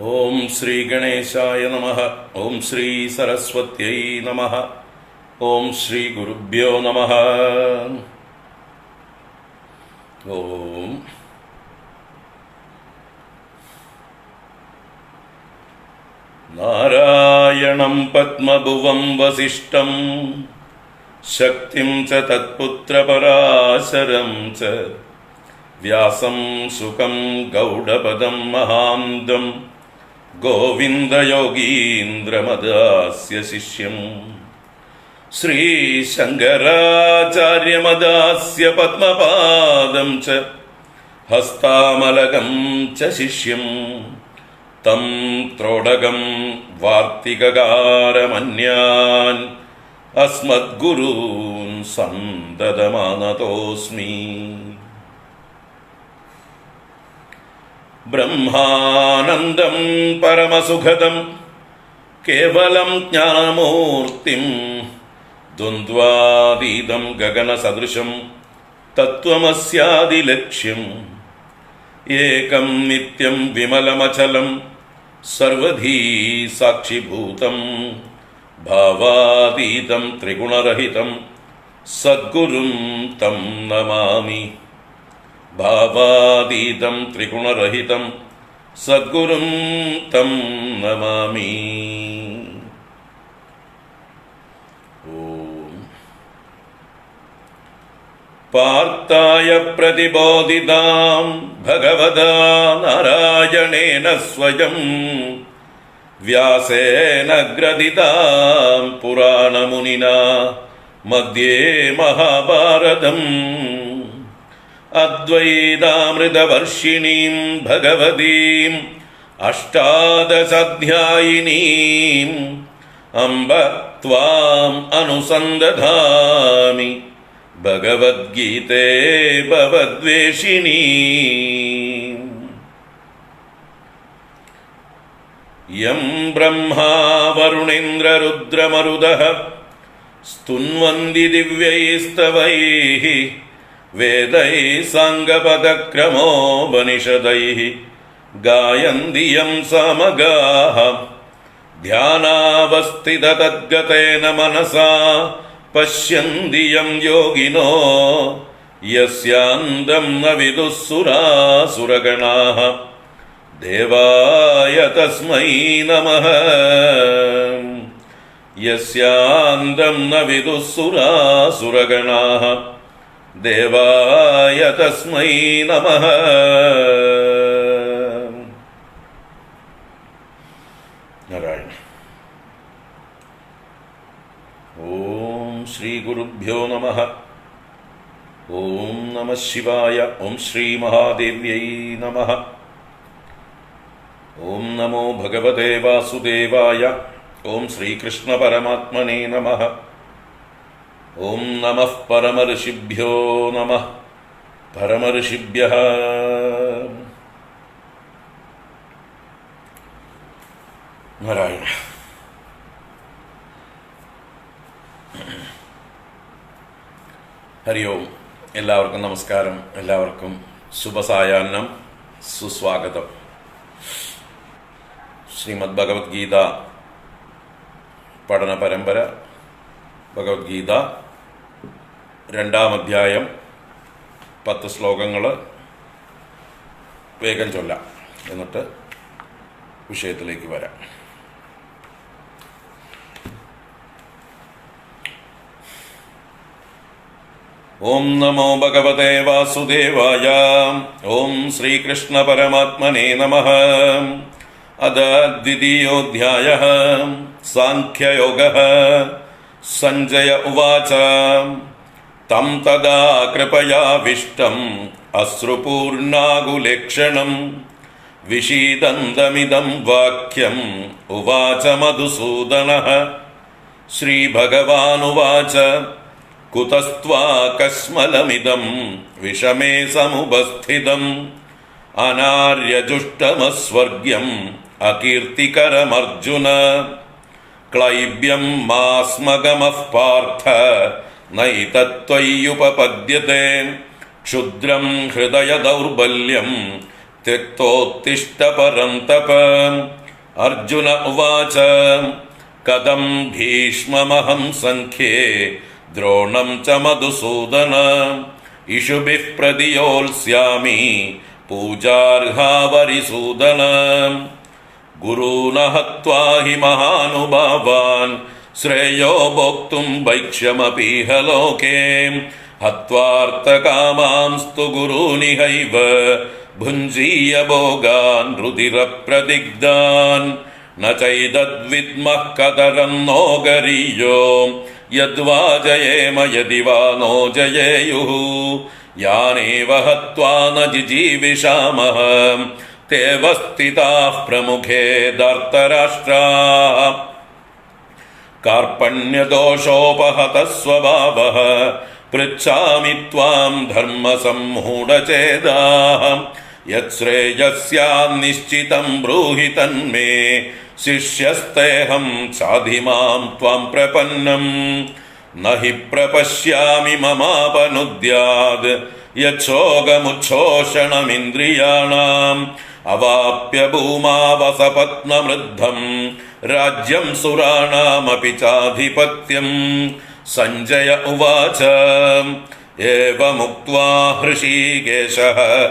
ഓം ശ്രീ ഗണേശായ നമ. ഓം ശ്രീ സരസ്വത്യൈ നമ. ഓം ശ്രീ ഗുരുഭ്യോ നമ. ഓം. നാരായണം പത്മഭുവം വസിഷ്ഠം. ശക്തിം ച തത്പുത്രപരാശരം ച. വ്യാസം സുഖം ഗൗഡപദം മഹാന്തം. ഗോവിന്ദയോഗീന്ദ്രമദാസ്യ ശിഷ്യം ശ്രീശങ്കരാചാര്യമദാസ്യ പത്മപാദം ച ഹസ്താമലകം ച ശിഷ്യം. തം ത്രോടകം വാർത്തികകാരമന്യാൻ അസ്മദ്ഗുരൂൻ സന്തതമാനതോസ്മി. ബ്രഹ്മാനന്ദം പരമസുഖദം. കേവലം ജ്ഞാനമൂർത്തിം ദ്വന്ദ്വാതീതം ഗഗനസദൃശം തത്വമസ്യാദിലക്ഷ്യം. ഏകം നിത്യം വിമലമചലം സർവധീ സാക്ഷിഭൂതം ഭാവാതീതം ത്രിഗുണരഹിതം സദ്ഗുരും തം നമാമി. ഭാവാതീതം ത്രിഗുണരഹിതം സദ്ഗുരും തം നമാമി. പാർത്ഥായ പ്രതിബോധിതാം ഭഗവതാ നാരായണേന സ്വയം വ്യാസേന ഗ്രഥിതാം പുരാണമുനിന മധ്യേ മഹാഭാരതം. अद्वैतामृतवर्षिणीं भगवतीम् अष्टादशाध्यायिनीम् अम्ब त्वाम् अनुसन्दधामि भगवद्गीते भवद्वेषिणी यं ब्रह्मा वरुणेन्द्ररुद्रमरुदः स्तुन्वन्दिव्यैस्तवैः वेदैः साङ्गपदक्रमोपनिषदैः गायन्दियं समगाः। ध्यानावस्थिततद्गतेन मनसा पश्यन्दियं योगिनो। यस्यान्दम् न विदुःसुरा सुरगणाः देवाय तस्मै नमः। यस्यान्दम् न विदुःसुरा सुरगणाः ദേവായ തസ്മൈ നമഃ നാരായണ ഓം ശ്രീ ഗുരുഭ്യോ നമ ഓം നമ ശിവായ ഓം ശ്രീ മഹാദേവ്യൈ നമ ഓം നമോ ഭഗവതേ വാസുദേവായ ഓം ശ്രീകൃഷ്ണ പരമാത്മനേ നമ ഓം നമ പരമഋഷിഭ്യോ നമ പരമഋഷിഭ്യ നാരായണ. ഹരി ഓം. എല്ലാവർക്കും നമസ്കാരം. എല്ലാവർക്കും ശുഭസായാഹ്നം. സുസ്വാഗതം. ശ്രീമദ് ഭഗവത്ഗീത പഠന പരമ്പര. ഭഗവത്ഗീത രണ്ടാം അധ്യായം പത്ത് ശ്ലോകങ്ങൾ വേഗം ചൊല്ലാം. എന്നിട്ട് വിഷയത്തിലേക്ക് വരാം. ഓം നമോ ഭഗവതേ വാസുദേവായ. ഓം ശ്രീകൃഷ്ണ പരമാത്മനേ നമ. അത ദ്വിതീയോധ്യായ. സാഖ്യയോഗ. സഞ്ജയ ഉവാച. तम तदा कृपयाविष्टम् अश्रुपूर्णागुलेक्षणं विषीदन्तमिदं वाक्यम् उवाच मधुसूदनः। श्रीभगवानुवाच, कुतस्त्वाकस्मलमिदं विषमे समुपस्थितम् अनार्यजुष्टमस्वर्ग्यम् अकीर्तिकरमर्जुन। क्लैब्यं मास्मगमः पार्थ नैतत्त्वय्युपपद्यते क्षुद्रं हृदयदौर्बल्यं त्यक्तोत्तिष्ठपरन्तप अर्जुन उवाच कथं भीष्ममहं सङ्ख्ये द्रोणं च मधुसूदन इषुभिः प्रदियोत्स्यामि पूजार्हावरिसूदन गुरूनहत्वा हि महानुभावान् श्रेयो भोक्तुं वैक्ष्यमपीह लोके हत्वार्थकामांस्तु गुरूनिहैव भुञ्जीय भोगान् रुधिरप्रदिग्धान्। न चैदद्विद्मः कतरं नो गरीयो यद्वा जयेम यदि वा नो जयेयुः। यानेव हत्वा न जिजीविषामः तेव स्थिताः प्रमुखे दर्तराष्ट्राः कार्पण्यदोषोपहतः स्वभावः पृच्छामि त्वां धर्मसम्मूढचेदाः। यत्श्रेयस्यान्निश्चितं ब्रूहि तन्मे। शिष्यस्तेऽहं साधि माँ त्वां प्रपन्नम् न हि प्रपश्यामि ममापनुद्याद्। यच्छोगमुच्छोषणमिन्द्रियाणाम्। अवाप्य भूमावसपत्नमृद्धम्। राज्यं सुराणामपि चाधिपत्यम् सञ्जय उवाच, एवमुक्त्वा हृषीकेशः,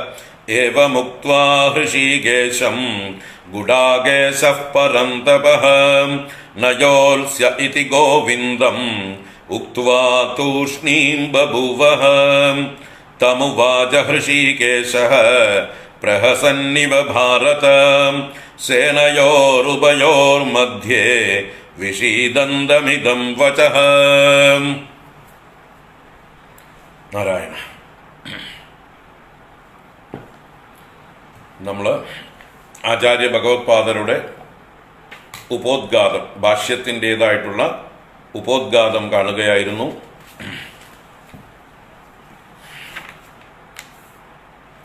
एवमुक्त्वा हृषीकेशम् गुडाकेशः परन्तपः न योत्स्य इति गोविन्दम्, उक्त्वा तूष्णीं बभूवः। तमुवाच हृषीकेशः പ്രഹസന്നിവ ഭാരത. സേനയോരുപയോർമധ്യേ വിഷീദന്തമിതം വച. നാരായണ. നമ്മൾ ആചാര്യ ഭഗവത്പാദരുടെ ഉപോദ്ഘാതം ഭാഷ്യത്തിന്റേതായിട്ടുള്ള ഉപോദ്ഘാതം കാണുകയായിരുന്നു.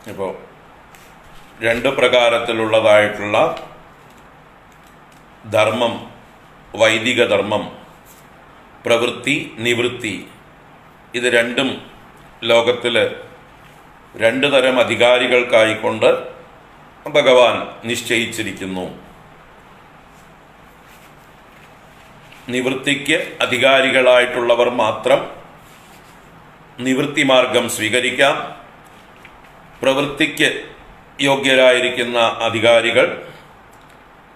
ഇപ്പോൾ രണ്ട് പ്രകാരത്തിലുള്ളതായിട്ടുള്ള ധർമ്മം വൈദിക ധർമ്മം പ്രവൃത്തി നിവൃത്തി ഇത് രണ്ടും ലോകത്തിൽ രണ്ട് തരം അധികാരികൾക്കായിക്കൊണ്ട് ഭഗവാൻ നിശ്ചയിച്ചിരിക്കുന്നു. നിവൃത്തിക്ക് അധികാരികളായിട്ടുള്ളവർ മാത്രം നിവൃത്തി മാർഗം സ്വീകരിക്കാം. പ്രവൃത്തിക്ക് യോഗ്യരായിരിക്കുന്ന അധികാരികൾ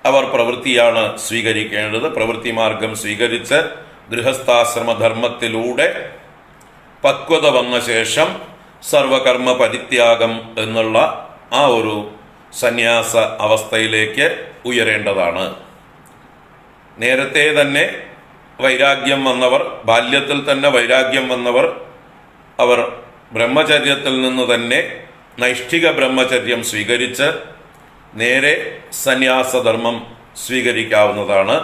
അവർ പ്രവൃത്തിയാണ് സ്വീകരിക്കേണ്ടത്. പ്രവൃത്തി മാർഗം സ്വീകരിച്ച് ഗൃഹസ്ഥാശ്രമധർമ്മത്തിലൂടെ പക്വത വന്ന ശേഷം സർവകർമ്മ പരിത്യാഗം എന്നുള്ള ആ ഒരു സന്യാസ അവസ്ഥയിലേക്ക് ഉയരേണ്ടതാണ്. നേരത്തെ തന്നെ വൈരാഗ്യം വന്നവർ ബാല്യത്തിൽ തന്നെ വൈരാഗ്യം വന്നവർ അവർ ബ്രഹ്മചര്യത്തിൽ നിന്ന് തന്നെ നൈഷ്ഠിക ബ്രഹ്മചര്യം സ്വീകരിച്ച് നേരെ സന്യാസധർമ്മം സ്വീകരിക്കാവുന്നതാണ്.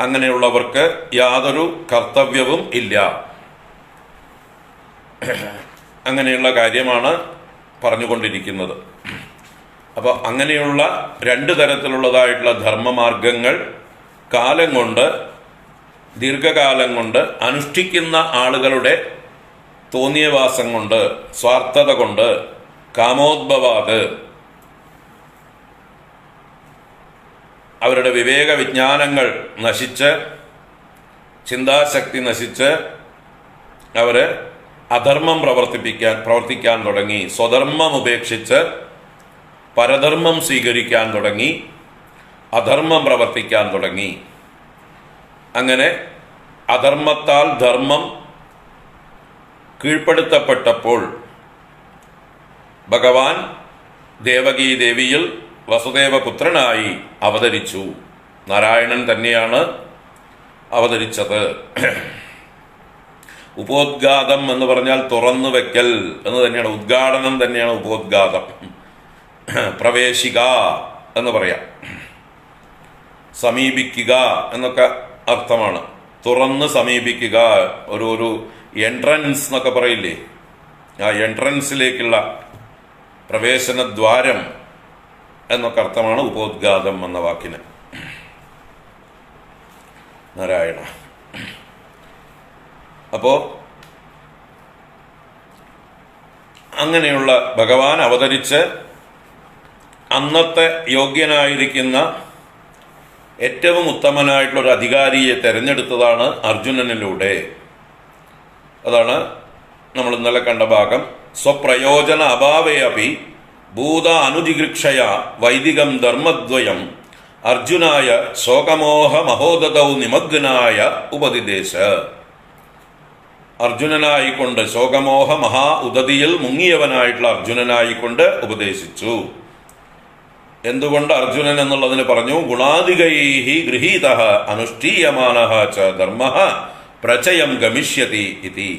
അങ്ങനെയുള്ളവർക്ക് യാതൊരു കർത്തവ്യവും ഇല്ല. അങ്ങനെയുള്ള കാര്യമാണ് പറഞ്ഞുകൊണ്ടിരിക്കുന്നത്. അപ്പോൾ അങ്ങനെയുള്ള രണ്ട് തരത്തിലുള്ളതായിട്ടുള്ള ധർമ്മമാർഗങ്ങൾ കാലം കൊണ്ട് ദീർഘകാലം കൊണ്ട് അനുഷ്ഠിക്കുന്ന ആളുകളുടെ തോന്നിയവാസം കൊണ്ട് സ്വാർത്ഥത കൊണ്ട് കാമോദ്ഭവാത്. അവരുടെ വിവേക വിജ്ഞാനങ്ങൾ നശിച്ച് ചിന്താശക്തി നശിച്ച് അവർ അധർമ്മം പ്രവർത്തിപ്പിക്കാൻ പ്രവർത്തിക്കാൻ തുടങ്ങി സ്വധർമ്മം ഉപേക്ഷിച്ച് പരധർമ്മം സ്വീകരിക്കാൻ തുടങ്ങി അധർമ്മം പ്രവർത്തിക്കാൻ തുടങ്ങി. അങ്ങനെ അധർമ്മത്താൽ ധർമ്മം കീഴ്പ്പെടുത്തപ്പെട്ടപ്പോൾ ഭഗവാൻ ദേവകീ ദേവിയിൽ വസുദേവപുത്രനായി അവതരിച്ചു. നാരായണൻ തന്നെയാണ് അവതരിച്ചത്. ഉപോദ്ഘാതം എന്ന് പറഞ്ഞാൽ തുറന്നു വെക്കൽ എന്ന് തന്നെയാണ് ഉദ്ഘാടനം തന്നെയാണ് ഉപോദ്ഘാതം പ്രവേശിക എന്ന് പറയാം. സമീപിക്കുക എന്നൊക്കെ അർത്ഥമാണ്. തുറന്ന് സമീപിക്കുക ഒരു ഒരു എൻട്രൻസ് എന്നൊക്കെ പറയില്ലേ? ആ എൻട്രൻസിലേക്കുള്ള പ്രവേശനദ്വാരം എന്നൊക്കെ അർത്ഥമാണ് ഉപോദ്ഘാതം എന്ന വാക്കിന്. നാരായണ. അപ്പോ അങ്ങനെയുള്ള ഭഗവാൻ അവതരിച്ച് അന്നത്തെ യോഗ്യനായിരിക്കുന്ന ഏറ്റവും ഉത്തമനായിട്ടുള്ള ഒരു അധികാരിയെ തെരഞ്ഞെടുത്തതാണ് അർജുനനിലൂടെ. അതാണ് നമ്മൾ ഇന്നലെ കണ്ട ഭാഗം. സ്വപ്രയോജന അഭാവേ അപി ഭൂത അനുജിഗൃക്ഷയ വൈദികം ധർമ്മദ്വയം. അർജുനായ ശോകമോഹ മഹോദതൗ നിമഗ്നായ ഉപതിദേശ. അർജുനനായിക്കൊണ്ട് ശോകമോഹ മഹാ ഉദതിയിൽ മുങ്ങിയവനായിട്ടുള്ള അർജുനനായിക്കൊണ്ട് ഉപദേശിച്ചു. എന്തുകൊണ്ട് അർജുനൻ എന്നുള്ളതിന് പറഞ്ഞു ഗുണാധികൈഹി ഗൃഹീത അനുഷ്ഠീയമാന ച ധർമ്മ പ്രചയം ഗമിഷ്യതി ഇതി.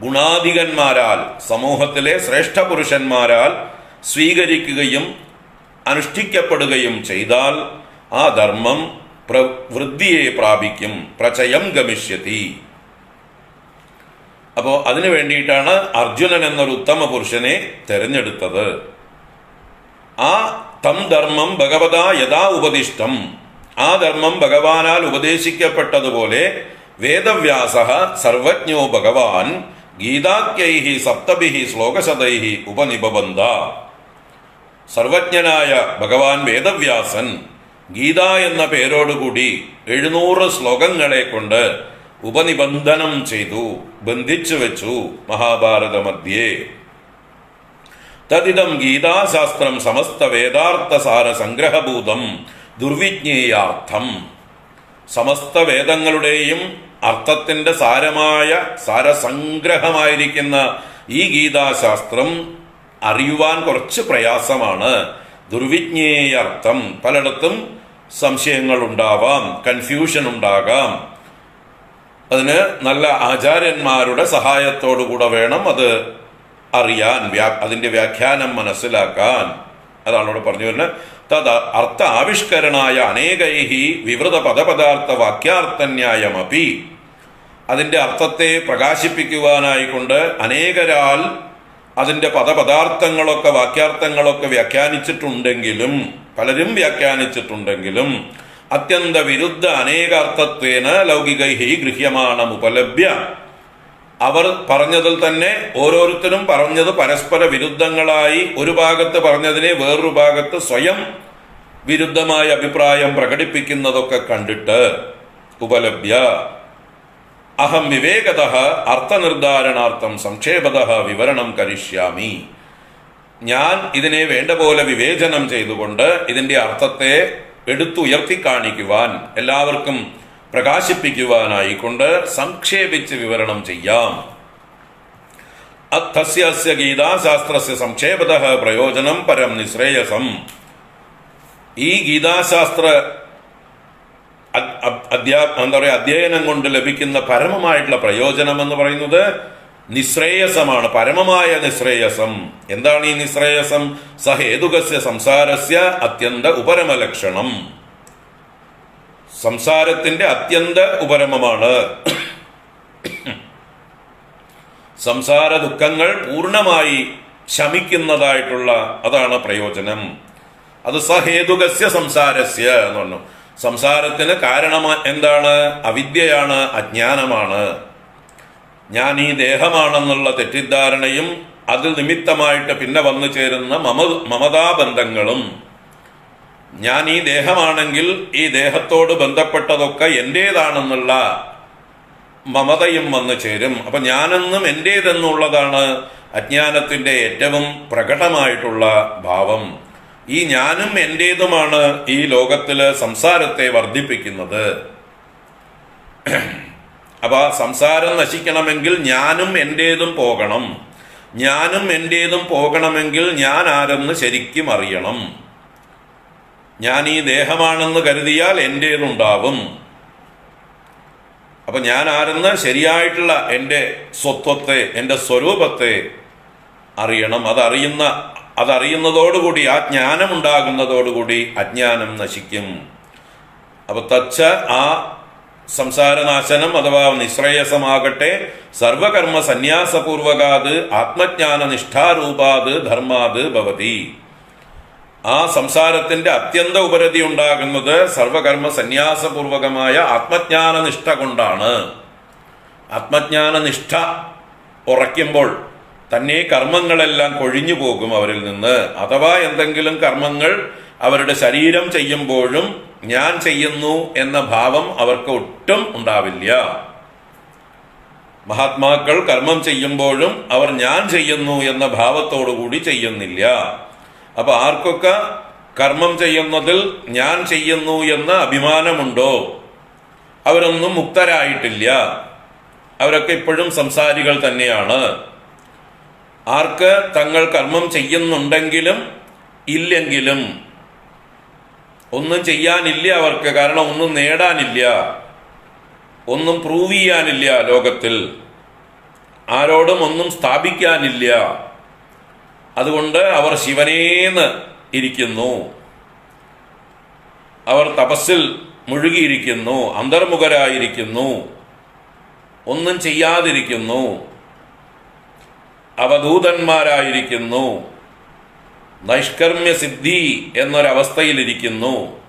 ഗുണാധികന്മാരാൽ സമൂഹത്തിലെ ശ്രേഷ്ഠ പുരുഷന്മാരാൽ സ്വീകരിക്കുകയും അനുഷ്ഠിക്കപ്പെടുകയും ചെയ്താൽ ആ ധർമ്മം പ്രവൃദ്ധിയെ പ്രാപിക്കും പ്രചയം ഗമിഷ്യതി. അപ്പോ അതിനു വേണ്ടിയിട്ടാണ് അർജുനൻ എന്നൊരു ഉത്തമ പുരുഷനെ തെരഞ്ഞെടുത്തത്. ആ തം ധർമ്മം ഭഗവത യഥാ ഉപദിഷ്ടം. ആ ധർമ്മം ഭഗവാനാൽ ഉപദേശിക്കപ്പെട്ടതുപോലെ വേദവ്യാസ സർവജ്ഞോ ഭഗവാൻ ഗീതാക്യൈ സപ്തഭി ശ്ലോകശതൈ ഉപനിബന്ധ സർവജ്ഞനായ ഭഗവാൻ വേദവ്യാസൻ ഗീത എന്ന പേരോടുകൂടി എഴുന്നൂറ് ശ്ലോകങ്ങളെ കൊണ്ട് ഉപനിബന്ധനം ചെയ്തു ബന്ധിച്ചു വെച്ചു മഹാഭാരത മധ്യേ തദിതം ഗീതാശാസ്ത്രം സമസ്ത വേദാർത്ഥ സാര സംഗ്രഹഭൂതം ദുർവിജ്ഞേയാർത്ഥം. സമസ്ത വേദങ്ങളുടെയും അർത്ഥത്തിന്റെ സാരമായ സാരസംഗ്രഹമായിരിക്കുന്ന ഈ ഗീതാശാസ്ത്രം അറിയുവാൻ കുറച്ച് പ്രയാസമാണ്. ദുർവിജ്ഞേയർത്ഥം പലയിടത്തും സംശയങ്ങൾ ഉണ്ടാവാം കൺഫ്യൂഷൻ ഉണ്ടാകാം അതിന് നല്ല ആചാര്യന്മാരുടെ സഹായത്തോടുകൂടെ വേണം അത് അറിയാൻ വ്യാ അതിന്റെ വ്യാഖ്യാനം മനസ്സിലാക്കാൻ. അതാണ് ഇവിടെ പറഞ്ഞു വരുന്നത്? തത് അർത്ഥ ആവിഷ്കരണായ അനേകൈഹി വിവൃത പദപദാർത്ഥ വാക്യാർത്ഥന്യായമപി. അതിന്റെ അർത്ഥത്തെ പ്രകാശിപ്പിക്കുവാനായിക്കൊണ്ട് അനേകരാൽ അതിന്റെ പദപദാർത്ഥങ്ങളൊക്കെ വാക്യാർത്ഥങ്ങളൊക്കെ വ്യാഖ്യാനിച്ചിട്ടുണ്ടെങ്കിലും പലരും വ്യാഖ്യാനിച്ചിട്ടുണ്ടെങ്കിലും അത്യന്ത വിരുദ്ധ അനേകാർത്ഥത്വേന ലൗകികൈഹി ഗൃഹ്യമാണം ഉപലഭ്യ അവർ പറഞ്ഞതിൽ തന്നെ ഓരോരുത്തരും പറഞ്ഞത് പരസ്പര വിരുദ്ധങ്ങളായി ഒരു ഭാഗത്ത് പറഞ്ഞതിനെ വേറൊരു ഭാഗത്ത് സ്വയം വിരുദ്ധമായ അഭിപ്രായം പ്രകടിപ്പിക്കുന്നതൊക്കെ കണ്ടിട്ട് ഉപലഭ്യ. അഹം വിവേകത അർത്ഥനിർദ്ധാരണാർത്ഥം സംക്ഷേപത വിവരണം കരിഷ്യാമി. ഞാൻ ഇതിനെ വേണ്ട പോലെ വിവേചനം ചെയ്തുകൊണ്ട് ഇതിന്റെ അർത്ഥത്തെ എടുത്തുയർത്തി കാണിക്കുവാൻ എല്ലാവർക്കും പ്രകാശിപ്പിക്കുവാനായിക്കൊണ്ട് സംക്ഷേപിച്ച് വിവരണം ചെയ്യാം. അത്തസ്യ ഗീതാശാസ്ത്രസ്യ സംക്ഷേപത പ്രയോജനം പരം നിശ്രേയസം. ഈ ഗീതാശാസ്ത്ര അധ്യാ എന്താ പറയുക അധ്യയനം കൊണ്ട് ലഭിക്കുന്ന പരമമായിട്ടുള്ള പ്രയോജനം എന്ന് പറയുന്നത് നിശ്രേയസമാണ്. പരമമായ നിശ്രേയസം. എന്താണ് ഈ നിശ്രേയസം? സഹേതുകസ്യ സംസാരസ്യ അത്യന്ത ഉപരമലക്ഷണം. സംസാരത്തിന്റെ അത്യന്ത ഉപരമമാണ്. സംസാര ദുഃഖങ്ങൾ പൂർണമായി ശമിക്കുന്നതായിട്ടുള്ള അതാണ് പ്രയോജനം. അത് സഹേതുകസ്യ സംസാരസ്യ എന്ന് പറഞ്ഞു. സംസാരത്തിന് കാരണം എന്താണ്? അവിദ്യയാണ് അജ്ഞാനമാണ്. ഞാൻ ഈ ദേഹമാണെന്നുള്ള തെറ്റിദ്ധാരണയും അതിൽ നിമിത്തമായിട്ട് പിന്നെ വന്നു ചേരുന്ന മമ മമതാബന്ധങ്ങളും ഞാൻ ഈ ദേഹമാണെങ്കിൽ ഈ ദേഹത്തോട് ബന്ധപ്പെട്ടതൊക്കെ എന്റേതാണെന്നുള്ള മമതയും വന്നു ചേരും. അപ്പൊ ഞാനെന്നും എന്റേതെന്നുള്ളതാണ് അജ്ഞാനത്തിന്റെ ഏറ്റവും പ്രകടമായിട്ടുള്ള ഭാവം. ഈ ഞാനും എന്റേതുമാണ് ഈ ലോകത്തിൽ സംസാരത്തെ വർദ്ധിപ്പിക്കുന്നത്. അപ്പൊ ആ സംസാരം നശിക്കണമെങ്കിൽ ഞാനും എന്റേതും പോകണം. ഞാനും എന്റേതും പോകണമെങ്കിൽ ഞാൻ ആരെന്ന് ശരിക്കും അറിയണം. ഞാൻ ഈ ദേഹമാണെന്ന് കരുതിയാൽ എന്റേതുണ്ടാവും അപ്പൊ ഞാൻ ആരെന്ന് ശരിയായിട്ടുള്ള എന്റെ സ്വത്വത്തെ എന്റെ സ്വരൂപത്തെ അറിയണം. അതറിയുന്ന അതറിയുന്നതോടുകൂടി ആ ജ്ഞാനം ഉണ്ടാകുന്നതോടുകൂടി അജ്ഞാനം നശിക്കും. അപ്പൊ തച്ച ആ സംസാരനാശനം അഥവാ നിശ്രേയസമാകട്ടെ സർവകർമ്മ സന്യാസപൂർവകാത് ആത്മജ്ഞാന നിഷ്ഠാരൂപാത് ധർമാത് ഭവതി. ആ സംസാരത്തിന്റെ അത്യന്ത ഉപരതി ഉണ്ടാകുന്നത് സർവകർമ്മ സന്യാസപൂർവകമായ ആത്മജ്ഞാന നിഷ്ഠ കൊണ്ടാണ്. ആത്മജ്ഞാന നിഷ്ഠ ഉറയ്ക്കുമ്പോൾ തന്നെ കർമ്മങ്ങളെല്ലാം കൊഴിഞ്ഞു പോകും അവരിൽ നിന്ന്. അഥവാ എന്തെങ്കിലും കർമ്മങ്ങൾ അവരുടെ ശരീരം ചെയ്യുമ്പോഴും ഞാൻ ചെയ്യുന്നു എന്ന ഭാവം അവർക്ക് ഒട്ടും ഉണ്ടാവില്ല. മഹാത്മാക്കൾ കർമ്മം ചെയ്യുമ്പോഴും അവർ ഞാൻ ചെയ്യുന്നു എന്ന ഭാവത്തോടു കൂടി ചെയ്യുന്നില്ല. അപ്പൊ ആർക്കൊക്കെ കർമ്മം ചെയ്യുന്നതിൽ ഞാൻ ചെയ്യുന്നു എന്ന അഭിമാനമുണ്ടോ? അവരൊന്നും മുക്തരായിട്ടില്ല. അവരൊക്കെ ഇപ്പോഴും സംസാരികൾ തന്നെയാണ്. ആർക്ക് തങ്ങൾ കർമ്മം ചെയ്യുന്നുണ്ടെങ്കിലും ഇല്ലെങ്കിലും ഒന്നും ചെയ്യാനില്ല അവർക്ക്. കാരണം ഒന്നും നേടാനില്ല. ഒന്നും പ്രൂവ് ചെയ്യാനില്ല ലോകത്തിൽ. ആരോടും ഒന്നും സ്ഥാപിക്കാനില്ല. അതുകൊണ്ട് അവർ ശിവനേന്ന് ഇരിക്കുന്നു. അവർ തപസ്സിൽ മുഴുകിയിരിക്കുന്നു അന്തർമുഖരായിരിക്കുന്നു ഒന്നും ചെയ്യാതിരിക്കുന്നു. അവധൂതന്മാരായിരിക്കുന്നു നൈഷ്കർമ്മ്യ സിദ്ധി എന്നൊരവസ്ഥയിലിരിക്കുന്നു.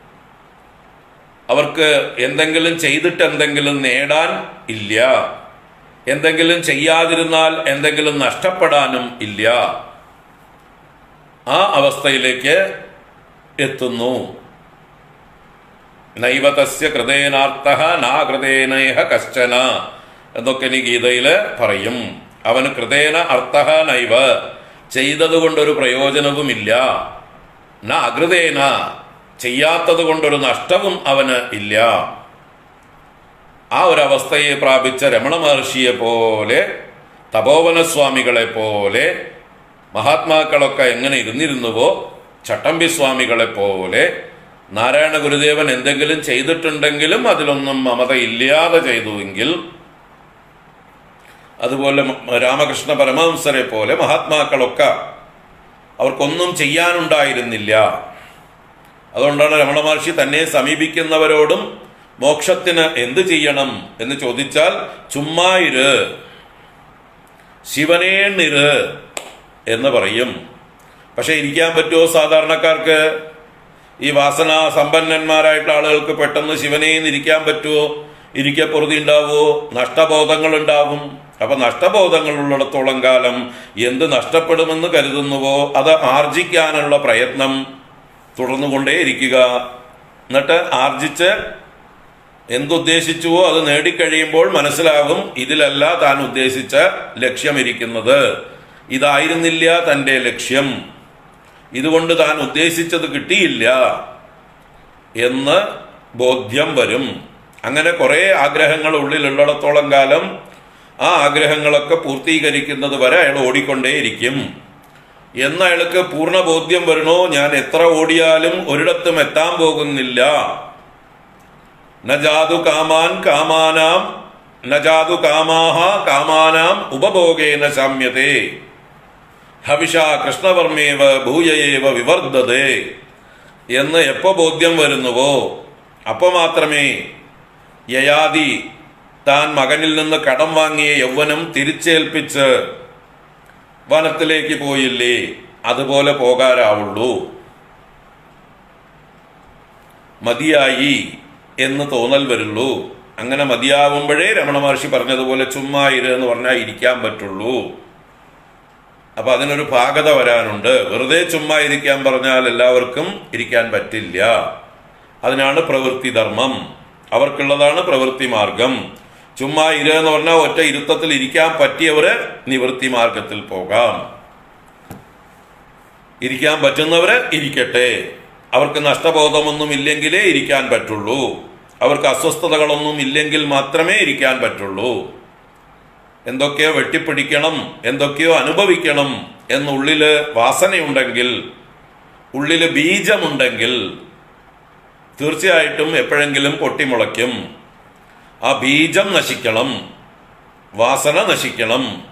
അവർക്ക് എന്തെങ്കിലും ചെയ്തിട്ട് എന്തെങ്കിലും നേടാൻ ഇല്ല. എന്തെങ്കിലും ചെയ്യാതിരുന്നാൽ എന്തെങ്കിലും നഷ്ടപ്പെടാനും ഇല്ല. ആ അവസ്ഥയിലേക്ക് എത്തുന്നു. നൈവതസ്യ കൃതേനാർത്ഥ നാകൃതേനേഹ കശ്ചന എന്നൊക്കെ ഇനി ഗീതയിൽ പറയും. അവന് കൃതേന അർത്ഥ നൈവ ചെയ്തതുകൊണ്ടൊരു പ്രയോജനവുമില്ല. ന അകൃതേന ചെയ്യാത്തത് കൊണ്ടൊരു നഷ്ടവും അവന് ഇല്ല. ആ ഒരു അവസ്ഥയെ പ്രാപിച്ച രമണ മഹർഷിയെ പോലെ തപോവനസ്വാമികളെ പോലെ മഹാത്മാക്കളൊക്കെ എങ്ങനെ ഇരുന്നിരുന്നുവോ ചട്ടമ്പി സ്വാമികളെ പോലെ നാരായണ ഗുരുദേവൻ എന്തെങ്കിലും ചെയ്തിട്ടുണ്ടെങ്കിലും അതിലൊന്നും മമത ഇല്ലാതെ ചെയ്തുവെങ്കിൽ അതുപോലെ രാമകൃഷ്ണ പരമഹംസരെ പോലെ മഹാത്മാക്കളൊക്കെ അവർക്കൊന്നും ചെയ്യാനുണ്ടായിരുന്നില്ല. അതുകൊണ്ടാണ് രമണ മഹർഷി തന്നെ സമീപിക്കുന്നവരോടും മോക്ഷത്തിന് എന്ത് ചെയ്യണം എന്ന് ചോദിച്ചാൽ ചുമ്മായിര് ശിവനേണിര് എന്ന് പറയും. പക്ഷെ ഇരിക്കാൻ പറ്റുമോ? സാധാരണക്കാർക്ക് ഈ വാസന സമ്പന്നന്മാരായിട്ടുള്ള ആളുകൾക്ക് പെട്ടെന്ന് ശിവനെയും ഇരിക്കാൻ പറ്റുമോ? ഇരിക്കപ്പുറതി ഉണ്ടാവുമോ? നഷ്ടബോധങ്ങൾ ഉണ്ടാവും അപ്പൊ നഷ്ടബോധങ്ങൾ ഉള്ളിടത്തോളം കാലം എന്ത് നഷ്ടപ്പെടുമെന്ന് കരുതുന്നുവോ? അത് ആർജിക്കാനുള്ള പ്രയത്നം തുടർന്നുകൊണ്ടേയിരിക്കുക. എന്നിട്ട് ആർജിച്ച് എന്തുദ്ദേശിച്ചുവോ അത് നേടിക്കഴിയുമ്പോൾ മനസ്സിലാകും ഇതിലല്ല താൻ ഉദ്ദേശിച്ച ലക്ഷ്യം ഇരിക്കുന്നത് ഇതായിരുന്നില്ല തന്റെ ലക്ഷ്യം. ഇതുകൊണ്ട് താൻ ഉദ്ദേശിച്ചത് കിട്ടിയില്ല എന്ന് ബോധ്യം വരും. അങ്ങനെ കുറേ ആഗ്രഹങ്ങൾ ഉള്ളിലുള്ളിടത്തോളം കാലം ആ ആഗ്രഹങ്ങളൊക്കെ പൂർത്തീകരിക്കുന്നത് വരെ അയാൾ ഓടിക്കൊണ്ടേയിരിക്കും. എന്ന് അയാൾക്ക് പൂർണ ബോധ്യം വരണോ? ഞാൻ എത്ര ഓടിയാലും ഒരിടത്തും എത്താൻ പോകുന്നില്ല. നജാതു കാമാൻ കാമാനാം നജാതു കാമാഹ കാമാനാം ഉപഭോഗേന ശാമ്യതേ. ഹവിഷ കൃഷ്ണവർമ്മേവ ഭൂയയേവ വിവർദ്ധതേ. എന്ന് എപ്പോ ബോധ്യം വരുന്നുവോ അപ്പൊ മാത്രമേ യയാതി താൻ മകനിൽ നിന്ന് കടം വാങ്ങിയ യൗവനം തിരിച്ചേൽപ്പിച്ച് വനത്തിലേക്ക് പോയില്ലേ അതുപോലെ പോകാരാവുള്ളൂ മതിയായി എന്ന് തോന്നൽ വരുള്ളൂ. അങ്ങനെ മതിയാവുമ്പോഴേ രമണ മഹർഷി പറഞ്ഞതുപോലെ ചുമ്മാ ഇരുന്ന് പറഞ്ഞാൽ ഇരിക്കാൻ പറ്റുള്ളൂ. അപ്പൊ അതിനൊരു പാകത വരാനുണ്ട്. വെറുതെ ചുമ്മാ ഇരിക്കാൻ പറഞ്ഞാൽ എല്ലാവർക്കും ഇരിക്കാൻ പറ്റില്ല. അതിനാണ് പ്രവൃത്തി ധർമ്മം. അവർക്കുള്ളതാണ് പ്രവൃത്തി മാർഗം. ചുമ്മാ ഇര എന്ന് പറഞ്ഞാൽ ഒറ്റ ഇരുത്തത്തിൽ ഇരിക്കാൻ പറ്റിയവര് നിവൃത്തി മാർഗത്തിൽ പോകാം. ഇരിക്കാൻ പറ്റുന്നവര് ഇരിക്കട്ടെ. അവർക്ക് നഷ്ടബോധമൊന്നും ഇല്ലെങ്കിലേ ഇരിക്കാൻ പറ്റുള്ളൂ. അവർക്ക് അസ്വസ്ഥതകളൊന്നും ഇല്ലെങ്കിൽ മാത്രമേ ഇരിക്കാൻ പറ്റുള്ളൂ. എന്തൊക്കെയോ വെട്ടിപ്പിടിക്കണം എന്തൊക്കെയോ അനുഭവിക്കണം എന്നുള്ളിൽ വാസനയുണ്ടെങ്കിൽ ഉള്ളിൽ ബീജമുണ്ടെങ്കിൽ തീർച്ചയായിട്ടും എപ്പോഴെങ്കിലും പൊട്ടിമുളയ്ക്കും. ആ ബീജം നശിക്കണം വാസന നശിക്കണം.